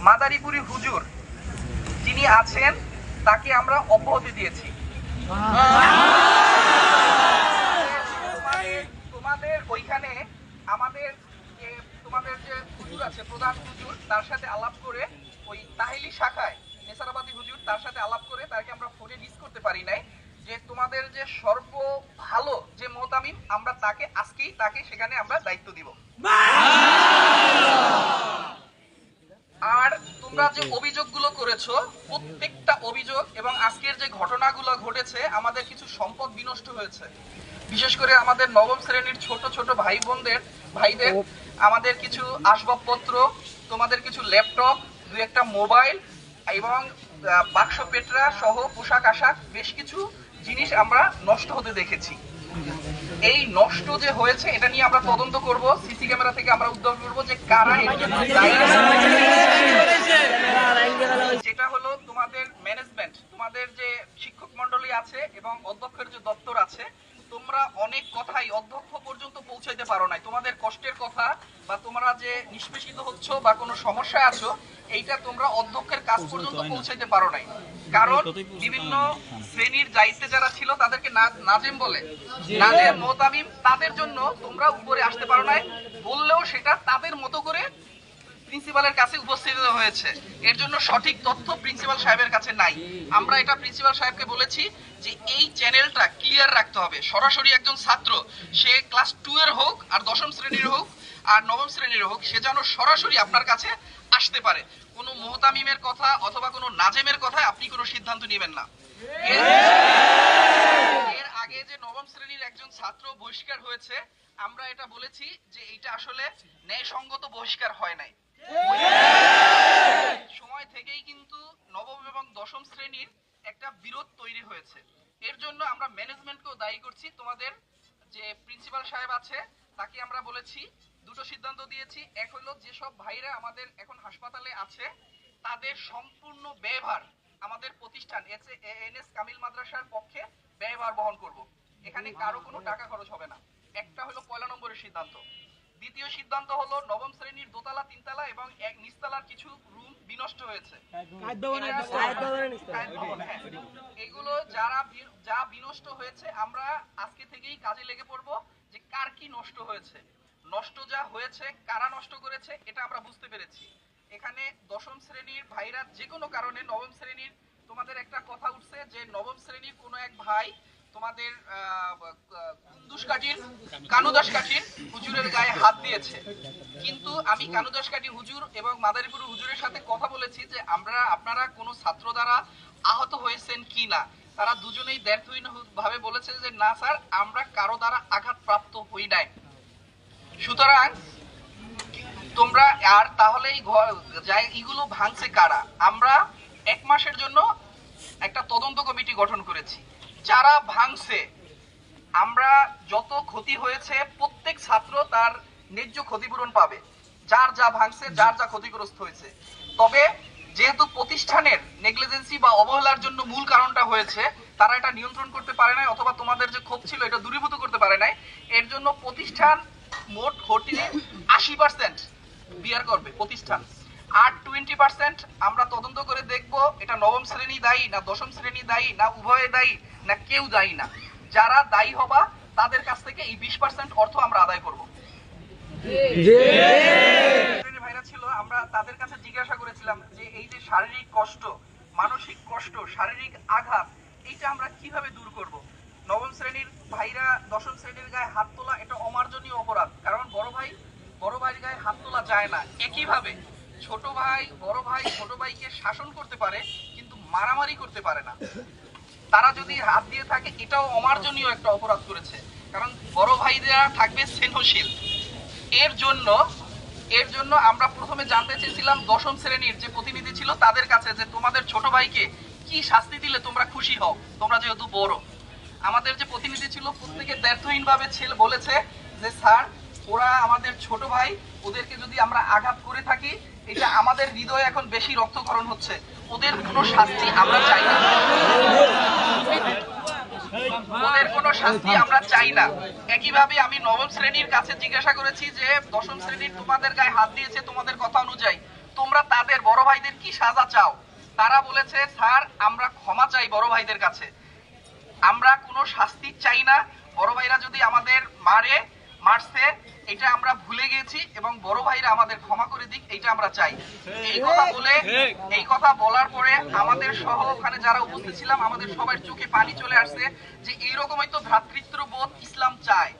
মাদারীপুরি হুজুর যিনি আছেন, তাকে আমরা অব্যাহতি দিয়েছি। তোমাদের- ওইখানে আমাদের তোমাদের যে হুজুর আছে, প্রধান হুজুর, তার সাথে আলাপ করে ওই তাহিলি শাখায়, নেসারাবাদী হুজুর, তার সাথে আলাপ করে তাকে আমরা ফোনে মিস করতে পারি নাই। যে তোমাদের যে সর্ব ভালো যে মোহতামিম, আমরা তাকে, আজকেই তাকে সেখানে আমরা দায়িত্ব দিব। তোমরা যে অভিযোগগুলো করেছ, প্রত্যেকটা অভিযোগ এবং আজকের যে ঘটনাগুলো ঘটেছে, আমাদের কিছু সম্পদ বিনষ্ট হয়েছে। বিশেষ করে আমাদের নবম শ্রেণির ছোট ছোট ভাই বোনদের ভাইদের আমাদের কিছু আসবাবপত্র, তোমাদের কিছু ল্যাপটপ, দু একটা মোবাইল এবং বাক্স, পেটরা সহ পোশাক, আশাক বেশ কিছু জিনিস আমরা নষ্ট হতে দেখেছি। এই নষ্ট যে হয়েছে, এটা নিয়ে আমরা তদন্ত করব। সিসি ক্যামেরা থেকে আমরা উদ্ধার করব যে কারা এর জন্য দায়ী যেটা হলো তোমাদের ম্যানেজমেন্ট তোমাদের যে শিক্ষক আছে এবং অধ্যক্ষের যে দপ্তর আছে তোমরা অনেক কথাই অধ্যক্ষ পর্যন্ত পৌঁছাইতে পারো নাই। তোমাদের কষ্টের কথা বা তোমরা যে নিষ্পেষিত হচ্ছ বা কোনো সমস্যায় আছো এইটা তোমরা অধ্যক্ষের কাজ পর্যন্ত পৌঁছাইতে পারো নাই। কারণ বিভিন্ন শ্রেণির দায়িত্বে যারা ছিল তাদেরকে না- নাজেম বলে। নাজেম মোতামিম তাদের জন্য তোমরা উপরে আসতে পারো নাই। বললেও সেটা তাদের মতো করে প্রিন্সিপালের কাছে উপস্থিত হয়েছে। এর জন্য সঠিক তথ্য প্রিন্সিপাল সাহেবের কাছে নাই। আমরা এটা প্রিন্সিপাল সাহেবকে বলেছি যে এই চ্যানেলটা ক্লিয়ার রাখতে হবে। সরাসরি একজন ছাত্র, সে ক্লাস টু এর হোক আর দশম শ্রেণির হোক আর নবম শ্রেণির হোক, সে যেন সরাসরি আপনার কাছে আসতে পারে। কোনো মোহতামিমের কথা অথবা কোনো নাজেমের কথায় আপনি কোনো সিদ্ধান্ত নেবেন না। এর আগে যে নবম শ্রেণির একজন ছাত্র বহিষ্কার হয়েছে, আমরা এটা বলেছি যে এটা আসলে ন্যায়সঙ্গত বহিষ্কার হয় নাই। সময় থেকেই কিন্তু নবম এবং দশম শ্রেণির একটা বিরোধ তৈরি হয়েছে। এর জন্য আমরা ম্যানেজমেন্টকেও দায়ী করছি। তোমাদের যে প্রিন্সিপাল সাহেব আছে, তাকে আমরা বলেছি, দুটো সিদ্ধান্ত দিয়েছি। এক হলো, যেসব ভাইরা আমাদের এখন হাসপাতালে আছে, তাদের সম্পূর্ণ ব্যয়ভার আমাদের প্রতিষ্ঠান এনএস কামিল মাদ্রাসার পক্ষে ব্যয়ভার বহন করব। এখানে কারও কোনো টাকা খরচ হবে না। একটা হলো পয়লা নম্বরের সিদ্ধান্ত। দ্বিতীয় সিদ্ধান্ত হলো নবম শ্রেণির দোতলা তিনতলা এবং এক নিচতলার কিছু রুম বিনষ্ট হয়েছে। হ্যাঁ। এগুলো যারা যা বিনষ্ট হয়েছে আমরা আজকে থেকেই কাজে লেগে পড়ব যে কার কি নষ্ট হয়েছে। নষ্ট যা হয়েছে কারা নষ্ট করেছে এটা আমরা বুঝতে পেরেছি। এখানে দশম শ্রেণির ভাইরা যে কোনো কারণে নবম শ্রেণির তোমাদের একটা কথা উঠছে যে নবম শ্রেণির কোনো এক ভাই তোমাদের কুন্দুস কাঠির কানুদাস কাঠির হুজুরের গায়ে হাত দিয়েছে। কিন্তু আমি কানুদাস হুজুর এবং মাদারীপুর হুজুরের সাথে কথা বলেছি যে আমরা, আপনারা কোনো ছাত্র দ্বারা আহত হয়েছেন কি না? তারা দুজনেই দ্ব্যর্থহীন ভাবে বলেছে যে, না স্যার, আমরা কারও দ্বারা আঘাত প্রাপ্ত হই নাই। সুতরাং তোমরা, আর তাহলে এগুলো ভাঙছে কারা? আমরা এক মাসের জন্য একটা তদন্ত কমিটি গঠন করেছি। যারা ভাঙছে। আমরা যত ক্ষতি হয়েছে, প্রত্যেক ছাত্র তার ন্যায্য ক্ষতিপূরণ পাবে। যার যা ভাঙছে, যার যা ক্ষতিগ্রস্ত হয়েছে। তবে যেহেতু প্রতিষ্ঠানের নেগলিজেন্সি বা অবহেলার জন্য মূল কারণটা হয়েছে, তারা এটা নিয়ন্ত্রণ করতে পারে নাই অথবা তোমাদের যে ক্ষোভ ছিল, এটা দূরীভূত করতে পারে নাই। এর জন্য প্রতিষ্ঠান মোট ক্ষতির আশি পার্সেন্ট বিয়ার করবে প্রতিষ্ঠান। আর টোয়েন্টি পার্সেন্ট আমরা তদন্ত করে দেখব, এটা নবম শ্রেণি দায়ী না দশম শ্রেণি দায়ী না উভয়ে দায়ী। না কেউ দায়ী না। যারা দায়ী হবা তাদের কাছ থেকে এই বিশ পার্সেন্ট অর্থ আমরা আদায় করব। ভাইরা ছিল আমরা তাদের কাছে জিজ্ঞাসা করেছিলাম যে এই যে শারীরিক কষ্ট মানসিক কষ্ট শারীরিক আঘাত আমরা কীভাবে দূর করব? নবম শ্রেণির ভাইরা দশম শ্রেণির গায়ে হাত তোলা এটা অমার্জনীয় অপরাধ। কারণ বড় ভাই বড় ভাইয়ের গায়ে হাত তোলা যায় না। একইভাবে ছোট ভাই বড় ভাই ছোট ভাইকে শাসন করতে পারে কিন্তু মারামারি করতে পারে না। তারা যদি হাত দিয়ে থাকে, এটাও অমার্জনীয় একটা অপরাধ করেছে। কারণ বড় ভাইরা থাকবে স্নেহশীল। এর জন্য এর জন্য আমরা প্রথমে জানতে চেয়েছিলাম দশম শ্রেণির যে প্রতিনিধি ছিল তাদের কাছে যে তোমাদের ছোট ভাইকে কি শাস্তি দিলে তোমরা খুশি হও? তোমরা যেহেতু বড়। আমাদের যে প্রতিনিধি ছিল প্রত্যেকে ব্যর্থহীন ভাবে ছেলে বলেছে যে, স্যার, ওরা আমাদের ছোট ভাই, ওদেরকে যদি আমরা আঘাত করে থাকি এটা আমাদের হৃদয়ে এখন বেশি রক্তক্ষরণ হচ্ছে। ওদের কোনো শাস্তি আমরা চাই না। ওদের কোনো শাস্তি আমরা চাই না। একইভাবে আমি নবম শ্রেণির কাছে জিজ্ঞাসা করেছি যে, দশম শ্রেণির তোমাদের গায়ে হাত দিয়েছে তোমাদের কথা অনুযায়ী, তোমরা তাদের বড় ভাইদের কি সাজা চাও? তারা বলেছে, স্যার, আমরা ক্ষমা চাই বড় ভাইদের কাছে। আমরা কোনো শাস্তি চাই না। বড় ভাইরা যদি আমাদের মারে মারছে, এটা আমরা ভুলে গেছি এবং বড় ভাইরা আমাদের ক্ষমা করে দিক এটা আমরা চাই। এই কথা বলে, এই কথা বলার পরে আমাদের সহ ওখানে যারা উপস্থিত ছিলাম, আমাদের সবার চোখে পানি চলে আসছে যে এইরকমই তো ভ্রাতৃত্ববোধ ইসলাম চায়।